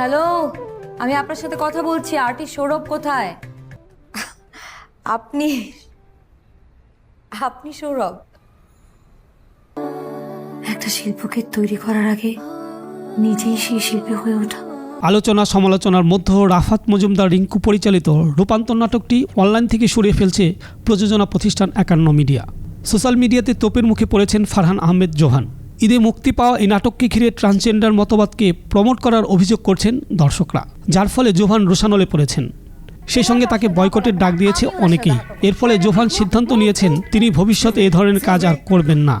Hello আমি আপনার সাথে কথা বলছি। আর্টিস্ট সৌরভ কোথায়? আপনি আপনি সৌরভ। একটা শিল্পকে তৈরি করার আগে নিজেই সেই শিল্পী হয়ে ওঠা। আলোচনা সমালোচনার মধ্যে রাফাত মজুমদার রিঙ্কু পরিচালিত রূপান্তর নাটকটি অনলাইন থেকে সরিয়ে ফেলছে প্রযোজনা প্রতিষ্ঠান একান্ন মিডিয়া। সোশ্যাল মিডিয়াতে তোপের মুখে পড়েছেন ফারহান আহমেদ জোহান। ঈদে মুক্তি পাওয়া এই নাটককে ঘিরে ট্রান্সজেন্ডার মতবাদকে প্রমোট করার অভিযোগ করছেন দর্শকরা যার ফলে জোহান রোশানলে পড়েছেন। সেই সঙ্গে তাকে বয়কটের ডাক দিয়েছে অনেকেই। এর ফলে জোহান সিদ্ধান্ত নিয়েছেন তিনি ভবিষ্যতে এ ধরনের কাজ আর করবেন না।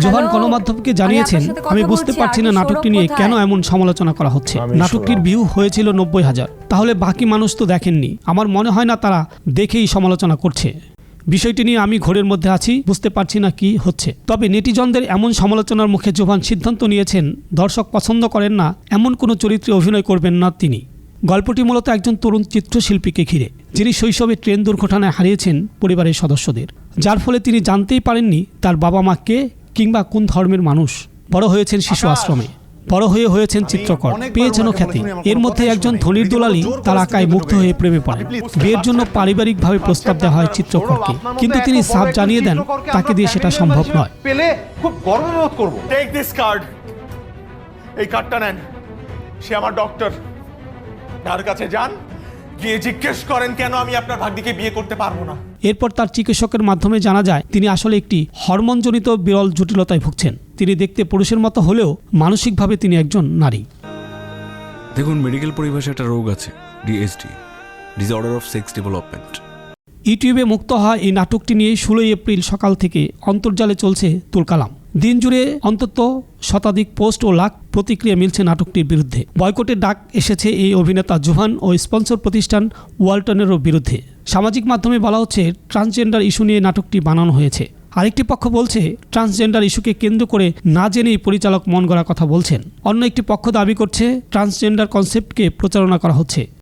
জোহান গণমাধ্যমকে জানিয়েছেন আমি বুঝতে পারছি না নাটকটি নিয়ে কেন এমন সমালোচনা করা হচ্ছে। নাটকটির ভিউ হয়েছিল নব্বই হাজার। তাহলে বাকি মানুষ তো দেখেননি। আমার মনে হয় না তারা দেখেই সমালোচনা করছে। বিষয়টি নিয়ে আমি ঘোরের মধ্যে আছি বুঝতে পারছি না কি হচ্ছে। তবে নেটিজনদের এমন সমালোচনার মুখে জোভান সিদ্ধান্ত নিয়েছেন দর্শক পছন্দ করেন না এমন কোনো চরিত্রে অভিনয় করবেন না তিনি। গল্পটি মূলত একজন তরুণ চিত্রশিল্পীকে ঘিরে যিনি শৈশবে ট্রেন দুর্ঘটনায় হারিয়েছেন পরিবারের সদস্যদের। যার ফলে তিনি জানতেই পারেননি তার বাবা মা কে কিংবা কোন ধর্মের মানুষ। বড় হয়েছেন শিশু আশ্রমে। বড় হয়ে হয়েছেন চিত্রকর। পেয়েছেন খ্যাতি। এর মধ্যে একজন। ধনির দোলালি তার আঁকায় মুগ্ধ হয়ে প্রেমে পড়েন। বিয়ের জন্য পারিবারিকভাবে প্রস্তাব দেওয়া হয় চিত্রকরকে। কিন্তু তিনি সাফ জানিয়ে দেন তাকে দিয়ে সেটা সম্ভব নয়। পেলে খুব গর্ববোধ করব। টেক দিস কার্ড এই কার্ডটা নেন। সে আমার ডক্টর তার কাছে যান গিয়ে জিজ্ঞেস করেন কেন আমি আপনার ভাগ্নিকে বিয়ে করতে পারব না। এরপর তার চিকিৎসকের মাধ্যমে জানা যায় তিনি আসলে একটি হরমোনজনিত বিরল জটিলতায় ভুগছেন। তিনি দেখতে পুরুষের মতো হলেও মানসিকভাবে তিনি একজন নারী। দেখুন মেডিকেল পরিভাষায় একটা রোগ আছে DSD disorder of sex development ইউটিউবে মুক্ত হওয়া এই নাটকটি নিয়ে ষোলোই এপ্রিল সকাল থেকে অন্তর্জালে চলছে তুলকালাম। দিন জুড়ে অন্তত শতাধিক পোস্ট ও লাখ প্রতিক্রিয়া মিলছে নাটকটির বিরুদ্ধে। বয়কটের ডাক এসেছে এই অভিনেতা জোহান ও স্পন্সর প্রতিষ্ঠান ওয়ালটনেরও বিরুদ্ধে। সামাজিক মাধ্যমে বলা হচ্ছে, ট্রান্সজেন্ডার ইস্যু নিয়ে নাটকটি বানানো হয়েছে। আরেকটি পক্ষ বলছে, ট্রান্সজেন্ডার ইস্যুকে কেন্দ্র করে না জেনেই পরিচালক মন গড়া কথা বলছেন। অন্য একটি পক্ষ দাবি করছে, ট্রান্সজেন্ডার কনসেপ্টকে প্রচারণা করা হচ্ছে।